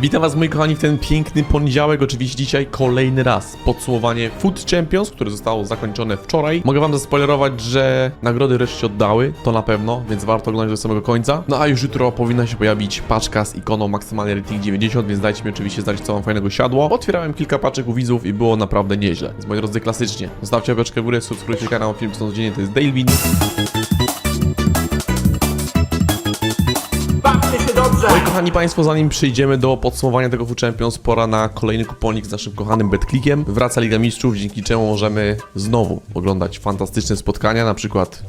Witam was moi kochani w ten piękny poniedziałek, oczywiście dzisiaj kolejny raz podsumowanie Food Champions, które zostało zakończone wczoraj. Mogę wam zaspoilerować, że nagrody wreszcie oddały, to na pewno, więc warto oglądać do samego końca. No a już jutro powinna się pojawić paczka z ikoną maksymalny rating 90, więc dajcie mi oczywiście znać co wam fajnego siadło. Otwierałem kilka paczek u widzów i było naprawdę nieźle, więc moi drodzy klasycznie. Zostawcie łapeczkę w górę, subskrybujcie kanał, film co codziennie to jest Dalevin. Kochani Państwo, zanim przejdziemy do podsumowania tego Food Champions, pora na kolejny kuponik z naszym kochanym BetClickiem. Wraca Liga Mistrzów, dzięki czemu możemy znowu oglądać fantastyczne spotkania, na przykład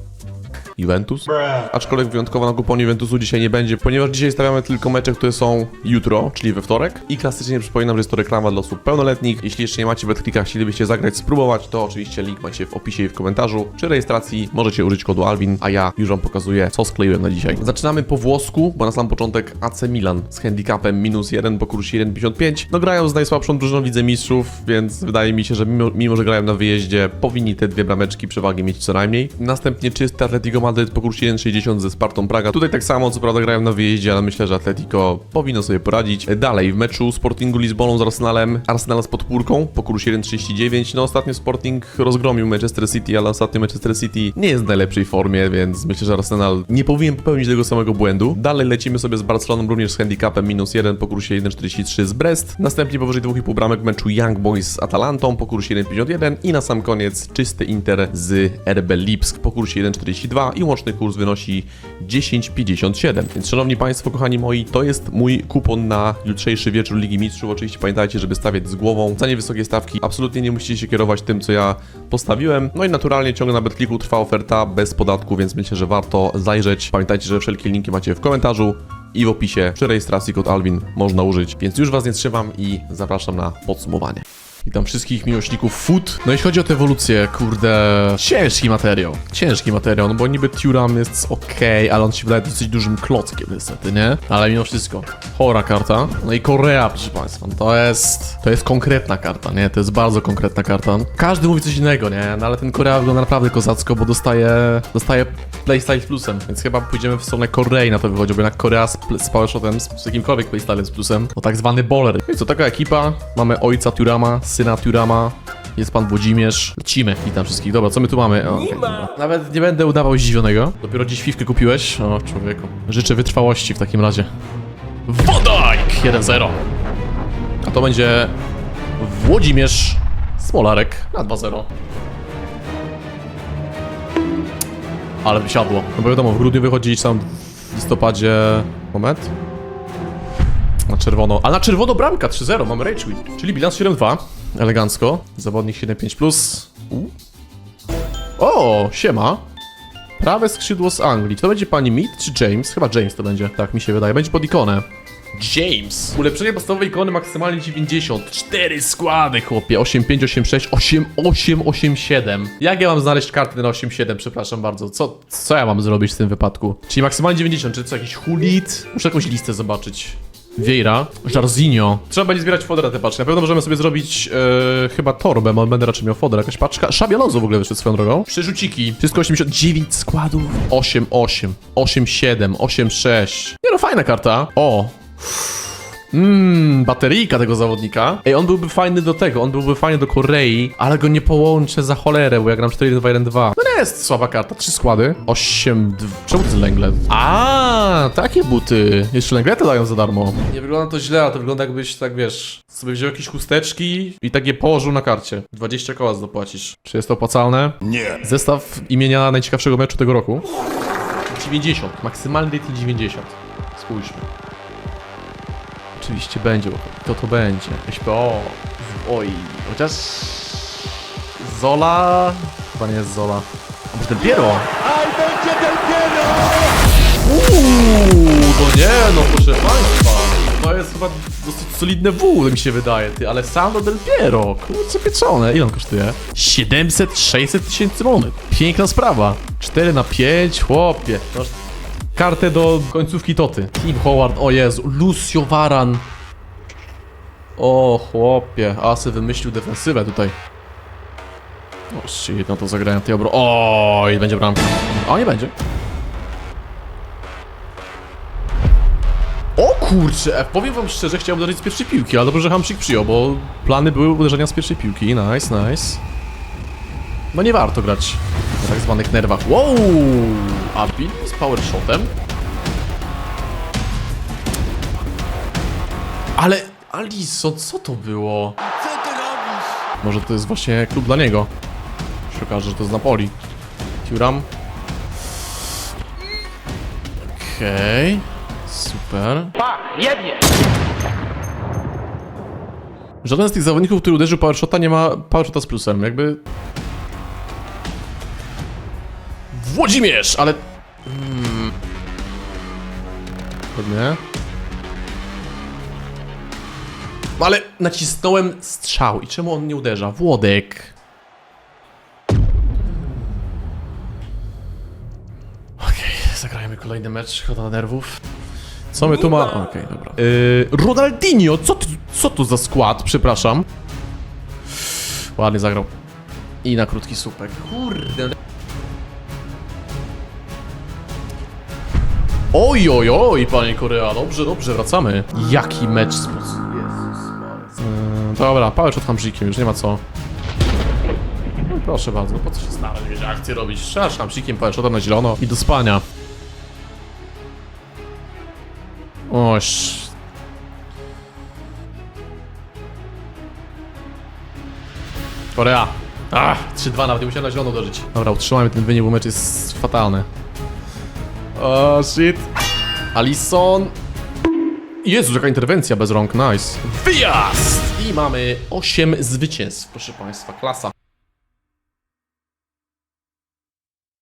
Juventus. Aczkolwiek wyjątkowo na kuponie Juventusu dzisiaj nie będzie, ponieważ dzisiaj stawiamy tylko mecze, które są jutro, czyli we wtorek. I klasycznie przypominam, że jest to reklama dla osób pełnoletnich. Jeśli jeszcze nie macie BetClicka, chcielibyście zagrać, spróbować, to oczywiście link macie w opisie i w komentarzu. Przy rejestracji możecie użyć kodu Alvin, a ja już Wam pokazuję, co skleiłem na dzisiaj. Zaczynamy po włosku, bo na sam początek AC Milan z handicapem minus 1 po kursie 1,55. No grają z najsłabszą drużyną Lidze Mistrzów, więc wydaje mi się, że mimo, mimo że grają na wyjeździe, powinni te dwie brameczki przewagi mieć co najmniej. Następnie czysty Atletico Madryt po kursie 1,60 ze Spartą Praga. Tutaj tak samo, co prawda grają na wyjeździe, ale myślę, że Atletico powinno sobie poradzić. Dalej, w meczu Sportingu Lizboną z Arsenalem, Arsenal z podpórką po kursie 1,39. No ostatnio Sporting rozgromił Manchester City, ale ostatnio Manchester City nie jest w najlepszej formie, więc myślę, że Arsenal nie powinien popełnić tego samego błędu. Dalej lecimy sobie z Barceloną również z handicapem minus 1 po kursie 1,43 z Brest. Następnie powyżej 2,5 bramek w meczu Young Boys z Atalantą po kursie 1,51 i na sam koniec czysty Inter z RB Lipsk po kursie 1,42 i łączny kurs wynosi 10,57. Więc szanowni Państwo, kochani moi, to jest mój kupon na jutrzejszy wieczór Ligi Mistrzów. Oczywiście pamiętajcie, żeby stawiać z głową. Za niewysokie stawki absolutnie nie musicie się kierować tym, co ja postawiłem. No i naturalnie ciągle na BetClicku trwa oferta bez podatku, więc myślę, że warto zajrzeć. Pamiętajcie, że wszelkie linki macie w komentarzu i w opisie. Przy rejestracji kod Alvin można użyć. Więc już Was nie trzymam i zapraszam na podsumowanie. Witam wszystkich miłośników food. No jeśli chodzi o tę ewolucję, kurde, ciężki materiał. Ciężki materiał, no bo niby Turam jest ok, ale on się wydaje dosyć dużym klockiem niestety, nie? Ale mimo wszystko, chora karta. No i Korea, proszę Państwa, no to jest, to jest konkretna karta, nie? To jest bardzo konkretna karta. Każdy mówi coś innego, nie? No ale ten Korea wygląda naprawdę kozacko, bo dostaje, dostaje playstyle z plusem, więc chyba pójdziemy w stronę Korei na to wychodzi, bo jednak Korea z, z powershotem, z, z jakimkolwiek playstylem z plusem, to tak zwany bowler. No i co, taka ekipa, mamy ojca Turama, syna Turama, jest pan Włodzimierz. Lecimy, witam wszystkich. Dobra, co my tu mamy? O. Nawet nie będę udawał zdziwionego. Dopiero dziś fifkę kupiłeś? O, człowieku. Życzę wytrwałości w takim razie. Wodajk 1-0. A to będzie Włodzimierz Smolarek na 2-0. Ale wysiadło. No bo wiadomo, w grudniu wychodzi sam w listopadzie... Moment. Na czerwono. A na czerwono bramka 3-0, mamy Rage Quit. Czyli bilans 7-2. Elegancko. Zawodnik 7-5+. Plus. U. O, siema. Prawe skrzydło z Anglii. Czy to będzie pani Mead czy James? Chyba James to będzie. Tak mi się wydaje. Będzie pod ikonę. James. Ulepszenie podstawowej ikony maksymalnie 90. 4 składy, chłopie. 8586, 8887. Jak ja mam znaleźć kartę na 87, przepraszam bardzo. Co, co ja mam zrobić w tym wypadku? Czyli maksymalnie 90, czy co jakiś hulit? Muszę jakąś listę zobaczyć. Vieira, Jarzinho. Trzeba będzie zbierać fodera na te paczki. Na pewno możemy sobie zrobić e, chyba torbę, bo będę raczej miał foder. Jakaś paczka. Szabi Alonso w ogóle wyszedł swoją drogą. Przerzuciki. Wszystko 89 składów. 8, 8, 8, 7, 8, 6. Nie no, fajna karta. O, Mmm, bateryjka tego zawodnika. Ej, on byłby fajny do tego, on byłby fajny do Korei, ale go nie połączę za cholerę, bo ja gram 4-1-2-1-2. No nie jest słaba karta, trzy składy. 8, 2... Czemu to jest Lenglet? A, takie buty. Jeszcze Lenglety dają za darmo. Nie wygląda to źle, a to wygląda jakbyś, tak wiesz, sobie wziął jakieś chusteczki i tak je położył na karcie. 20 koła zapłacisz. Czy jest to opłacalne? Nie. Zestaw imienia najciekawszego meczu tego roku. 90, maksymalny rating 90. Spójrzmy. Oczywiście będzie, bo to to będzie. SPO. Oj, chociaż... Zola... Chyba nie jest Zola. A może Del Piero? Aj, będzie Del Piero! Uuu, no nie, no proszę państwa. To jest chyba dosyć solidne W, tak mi się wydaje, ty, ale Sandro Del Piero, kurczę pieczone, ile on kosztuje? 700, 600 tysięcy monet. Piękna sprawa. 4 na 5, chłopie. Kartę do końcówki Toty. Tim Howard, o Jezu, Lucio Varan. O chłopie, Asy wymyślił defensywę tutaj. O shit, no to zagrają tej obro... O, i będzie bramka. O, nie będzie. O kurczę, powiem wam szczerze, chciałem uderzyć z pierwszej piłki, ale dobrze, że Hamsik przyjął, bo plany były uderzenia z pierwszej piłki. Nice, nice. No nie warto grać na tak zwanych nerwach. Wow! Admin z power shotem. Ale Aliso, co to było? Co ty robisz? Może to jest właśnie klub dla niego. Się okaże, że to z Napoli. Turam. Okej. Super. Pa, jednie! Żaden z tych zawodników, który uderzył powershota nie ma powershota z plusem, jakby... Włodzimierz, ale... Hmm. Ale nacisnąłem strzał i czemu on nie uderza? Włodek. Okej, zagrajmy kolejny mecz, szkoda nerwów. Co my tu ma? Okej, dobra. Yy, Ronaldinho, co, tu- co tu za skład? Przepraszam. Ładnie zagrał. I na krótki słupek. Kurde. Oj, oj, oj, panie Korea, dobrze, dobrze, wracamy. Jaki mecz sposób. Jezus. Yy, dobra, pałecz od już nie ma co. Proszę bardzo, po co się starać, wiesz, akcję robić? Strzelasz Hamzikiem, pałecz na zielono i do spania. Oś. Korea. Ach, 3-2 nawet nie musiałem na zielono dożyć. Dobra, utrzymajmy ten wynik, bo mecz jest fatalny. O, shit. Alison. Jezu, jaka interwencja bez rąk, nice. Wyjazd! I mamy 8 zwycięstw, proszę państwa, klasa.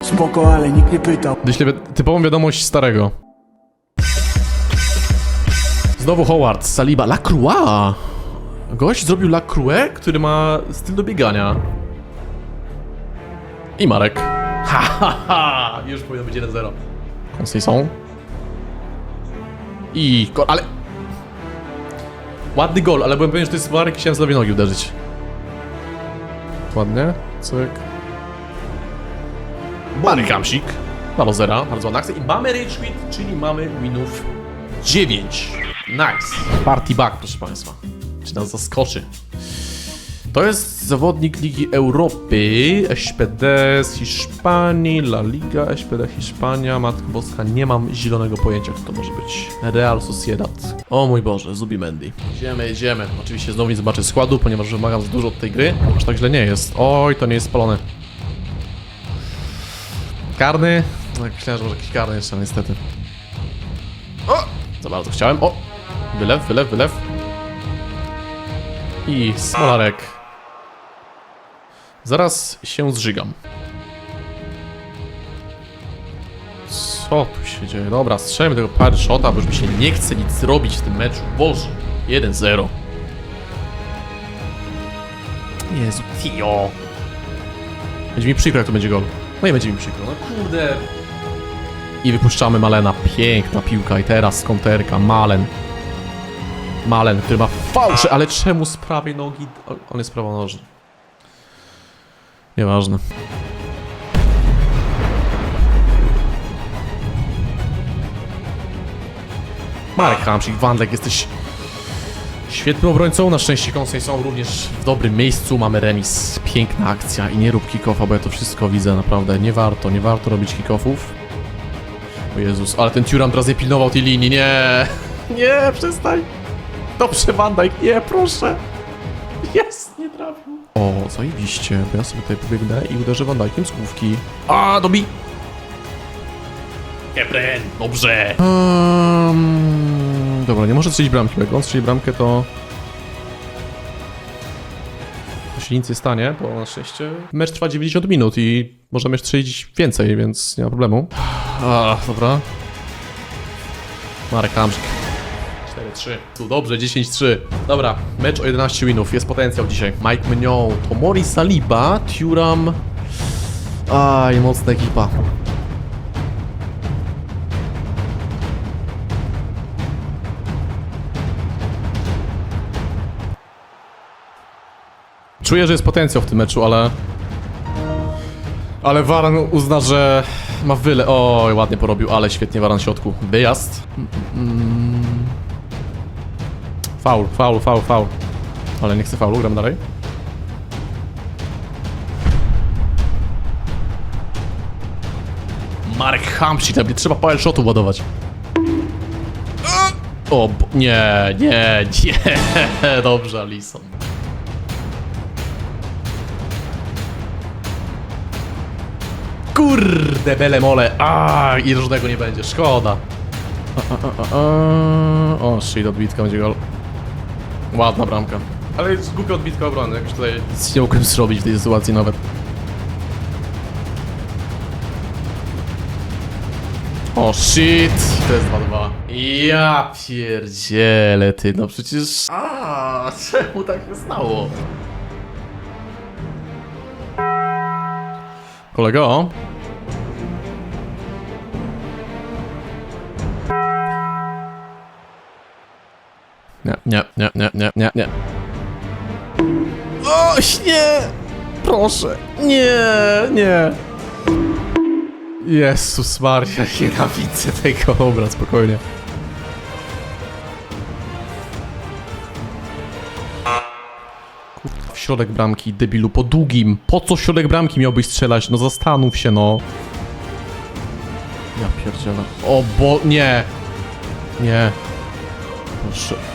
Spoko, ale nikt nie pytał. Wyślę wi- typową wiadomość starego. Znowu Howard, Saliba, Lacroix. Gość zrobił Lacroix, który ma styl do biegania. I Marek. Ha, ha, ha. Już powinno być 1-0. Concession. I... Ale... Ładny gol, ale byłem pewien, że to jest Marek i chciałem lewej nogi uderzyć. Ładnie. Cyk. Marek Kamsik. Na lozera, bardzo ładna akcja. I mamy Quit, czyli mamy winów 9. Nice. Party back, proszę Państwa. Czy nas zaskoczy? To jest zawodnik Ligi Europy, SPD z Hiszpanii, La Liga, SPD Hiszpania, Matka Boska, nie mam zielonego pojęcia, kto to może być. Real Sociedad. O mój Boże, Zubimendi. Jedziemy, jedziemy. Oczywiście znowu nie zobaczę składu, ponieważ wymagam za dużo od tej gry. Aż tak źle nie jest. Oj, to nie jest spalone. Karny? No, myślałem, że może jakiś karny jeszcze, niestety. O! Za bardzo chciałem. O! Wylew, wylew, wylew. I smolarek. Zaraz się zżygam. Co tu się dzieje? Dobra, strzelmy tego parę shota, bo już mi się nie chce nic zrobić w tym meczu. Boże. 1-0. Jezu, tio. Będzie mi przykro, jak to będzie gol. No i będzie mi przykro. No kurde. I wypuszczamy Malena. Piękna piłka. I teraz konterka. Malen. Malen, który ma fałsze, ale czemu z prawej nogi? On jest prawonożny. Nieważne. Marek Hamsik, Wandlek, jesteś świetnym obrońcą. Na szczęście Konsej są również w dobrym miejscu. Mamy remis. Piękna akcja i nie rób kickoffa, bo ja to wszystko widzę naprawdę. Nie warto, nie warto robić kickoffów. O Jezus, ale ten Turam teraz nie pilnował tej linii. Nie, nie, przestań. Dobrze, Van nie, proszę. Jest, trafił. O, zajebiście, bo ja sobie tutaj pobiegnę i uderzę Van Dijkiem z główki. A, dobi. Kepren, dobrze. Um, dobra, nie może strzelić bramki, bo jak on strzeli bramkę, to... To się nic nie stanie, bo na szczęście mecz trwa 90 minut i możemy jeszcze strzelić więcej, więc nie ma problemu. A, dobra. Marek Hamsik. 4-3. Tu dobrze, 10-3. Dobra, mecz o 11 winów. Jest potencjał dzisiaj. Mike Mignon, Tomori Saliba, Turam. Aj, mocna ekipa. Czuję, że jest potencjał w tym meczu, ale... Ale Waran uzna, że ma wyle. Oj, ładnie porobił, ale świetnie Waran w środku. Wyjazd. Mm, Faul, faul, faul, faul. Ale nie chcę faulu, gram dalej. Marek Hamsik, tam nie trzeba power shotu ładować. O, nie, nie, nie. Dobrze, Alison. Kurde, bele mole. A, i różnego nie będzie, szkoda. O, shit, odbitka będzie gol. Ładna bramka. Ale jest głupia odbitka obrony, jakoś tutaj nic nie mogłem zrobić w tej sytuacji nawet. O shit! To jest 2-2. Ja pierdzielę ty, no przecież... A, czemu tak się stało? Kolego? Nie, nie, nie, nie, nie, nie, nie. Oś, nie! Proszę, nie, nie. Jezus Maria, nienawidzę tego. Dobra, spokojnie. Kurwa, w środek bramki, debilu, po długim. Po co w środek bramki miałbyś strzelać? No zastanów się, no. Ja pierdzielę. O bo... nie. Nie. Proszę.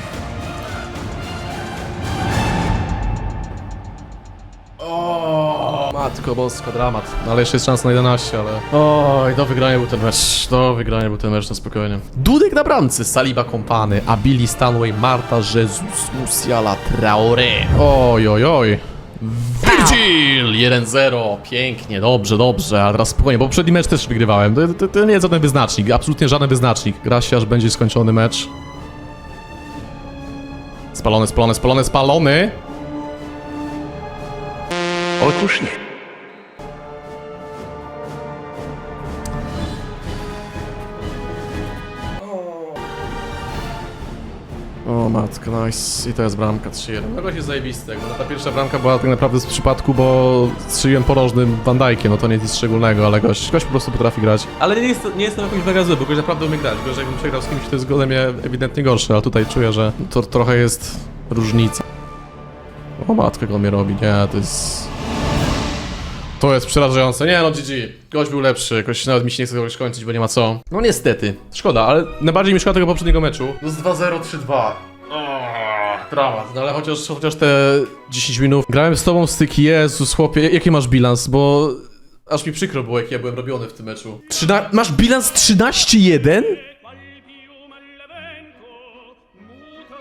Matko boska, dramat. No, ale jeszcze jest szansa na 11, ale... Oj, do wygrania był ten mecz. Do wygrania był ten mecz, na spokojnie. Dudek na bramce, Saliba Kompany, Abili Stanway, Marta Jesus, Musiala Traore. Oj, oj, oj. Virgil! 1-0, pięknie, dobrze, dobrze, a teraz spokojnie, bo poprzedni mecz też wygrywałem. To, to, to nie jest żaden wyznacznik, absolutnie żaden wyznacznik. Gra się, aż będzie skończony mecz. Spalony, spalony, spalony, spalony! Otóż nie. O matko, nice. I to jest bramka 3-1. No gość jest zajebisty. jakby. No, ta pierwsza bramka była tak naprawdę z przypadku, bo strzeliłem porożnym Van Dijkiem, no to nie jest nic szczególnego, ale gość, gość po prostu potrafi grać. Ale nie, jest, nie jestem jakimś mega zły, bo gość naprawdę umie grać. Gość jakbym przegrał z kimś, to jest ode mnie ewidentnie gorszy, ale tutaj czuję, że to trochę jest różnica. O matko, jak on mnie robi, nie, to jest... To jest przerażające. Nie no, GG. Gość był lepszy. Jakoś nawet mi się nie chce kogoś kończyć, bo nie ma co. No niestety. Szkoda, ale najbardziej mi szkoda tego poprzedniego meczu. To jest 2-0, 3-2. Dramat. No ale chociaż, chociaż te 10 minut. Grałem z tobą w styki, Jezus chłopie, jaki masz bilans, bo... Aż mi przykro było, jak ja byłem robiony w tym meczu. Trzyna... Masz bilans 13-1?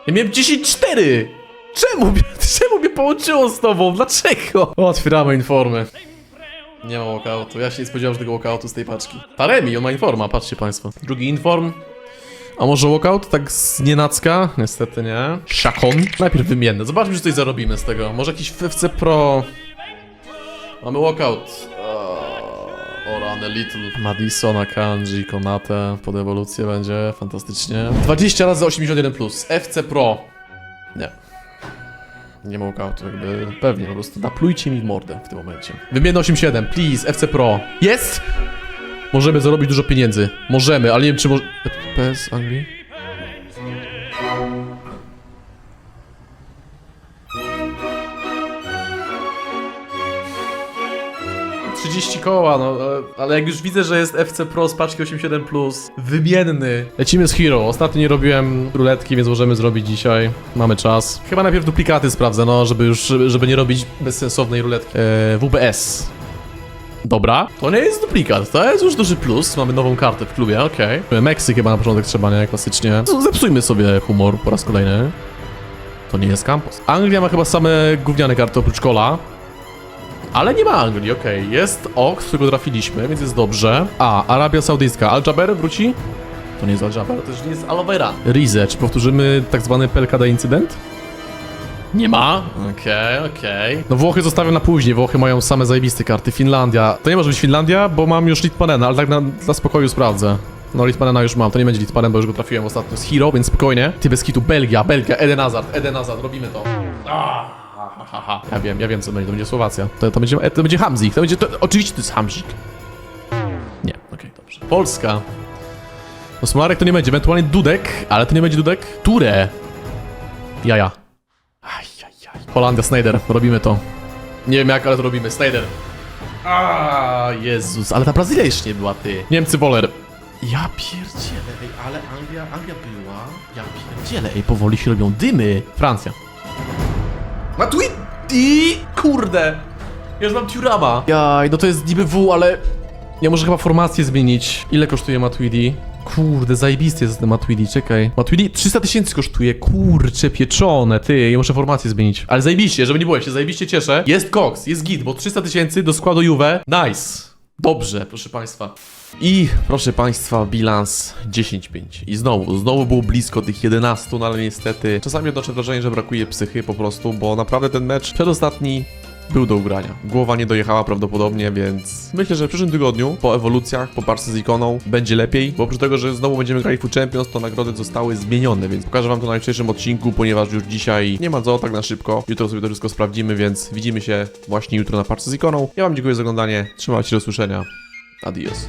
Ja miałem 10-4! Czemu, czemu mnie połączyło z tobą? Dlaczego? Otwieramy informy. Nie ma walkoutu. Ja się nie spodziewałem żadnego walkoutu z tej paczki. Taremi, on ma informa, patrzcie państwo. Drugi inform. A może walkout? Tak z nienacka? Niestety nie. Szakon. Najpierw wymienne. Zobaczmy, czy coś zarobimy z tego. Może jakiś FFC Pro. Mamy walkout. O rany Little. Madison, Kanji, Konate. Pod ewolucję będzie. Fantastycznie. 20 razy 81+. Plus. FC Pro. Nie. Nie ma walkoutu, jakby pewnie, po prostu naplujcie mi w mordę w tym momencie. Wymienę 8-7, please, FC Pro. Jest! Możemy zarobić dużo pieniędzy. Możemy, ale nie wiem czy może... PS Anglii? ...30 koła, no, ale- ale jak już widzę, że jest FC Pro z paczki 87+, wymienny. Lecimy z Hero. Ostatnio nie robiłem ruletki, więc możemy zrobić dzisiaj. Mamy czas. Chyba najpierw duplikaty sprawdzę, no, żeby już, żeby, żeby nie robić bezsensownej ruletki. Eee, WBS. Dobra, to nie jest duplikat, to jest już duży plus. Mamy nową kartę w klubie, okej. Meksyk chyba na początek trzeba, nie? Klasycznie. Zepsujmy sobie humor po raz kolejny. To nie jest campus. Anglia ma chyba same gówniane karty oprócz kola. Ale nie ma Anglii, okej. Jest Ok, z którego trafiliśmy, więc jest dobrze. A, Arabia Saudyjska. Al-Jaber wróci? To nie jest Al-Jaber, to też nie jest Aloe Rize, czy powtórzymy tak zwany PLKD incydent? Nie ma? Okej, okej. No Włochy zostawiam na później, Włochy mają same zajebiste karty. Finlandia. To nie może być Finlandia, bo mam już Litmanena, ale tak na, dla spokoju sprawdzę. No Litmanena już mam, to nie będzie Litmanen, bo już go trafiłem ostatnio z Hero, więc spokojnie. Ty bez kitu, Belgia, Belgia, Eden Hazard, Eden Hazard, robimy to. Ah, ha, ha. Ja wiem, ja wiem co będzie, to będzie Słowacja. To, to będzie, to będzie Hamzik, to będzie, to, oczywiście to jest Hamzik. Nie, okej, dobrze. Polska. No Smolarek to nie będzie, ewentualnie Dudek, ale to nie będzie Dudek. Ture. Jaja. Ajajaj. Holandia, Snyder, robimy to. Nie wiem jak, ale to robimy. Snyder. A Jezus, ale ta Brazylia jeszcze nie była, ty. Niemcy, Woler. Ja pierdzielę, ej, ale Anglia, Anglia była. Ja pierdzielę, ej, powoli się robią dymy. Francja. Matuidi! Kurde! Ja już mam Turama. Jaj, no to jest niby W, ale... Ja muszę chyba formację zmienić. Ile kosztuje Matuidi? Kurde, zajebisty jest ten Matuidi, czekaj. Matuidi 300 tysięcy kosztuje, kurcze pieczone, ty, ja muszę formację zmienić. Ale zajebiście, żeby nie było, ja się zajebiście cieszę. Jest Cox, jest git, bo 300 tysięcy do składu Juve, nice. Dobrze, proszę państwa. I proszę Państwa, bilans 10-5. I znowu, znowu było blisko tych 11, no ale niestety czasami odnoszę wrażenie, że brakuje psychy po prostu, bo naprawdę ten mecz przedostatni był do ugrania. Głowa nie dojechała prawdopodobnie, więc myślę, że w przyszłym tygodniu, po ewolucjach, po parce z ikoną, będzie lepiej, bo oprócz tego, że znowu będziemy grali w Champions, to nagrody zostały zmienione, więc pokażę Wam to na jutrzejszym odcinku, ponieważ już dzisiaj nie ma co tak na szybko. Jutro sobie to wszystko sprawdzimy, więc widzimy się właśnie jutro na parce z ikoną. Ja Wam dziękuję za oglądanie, trzymajcie się do usłyszenia. Adiós.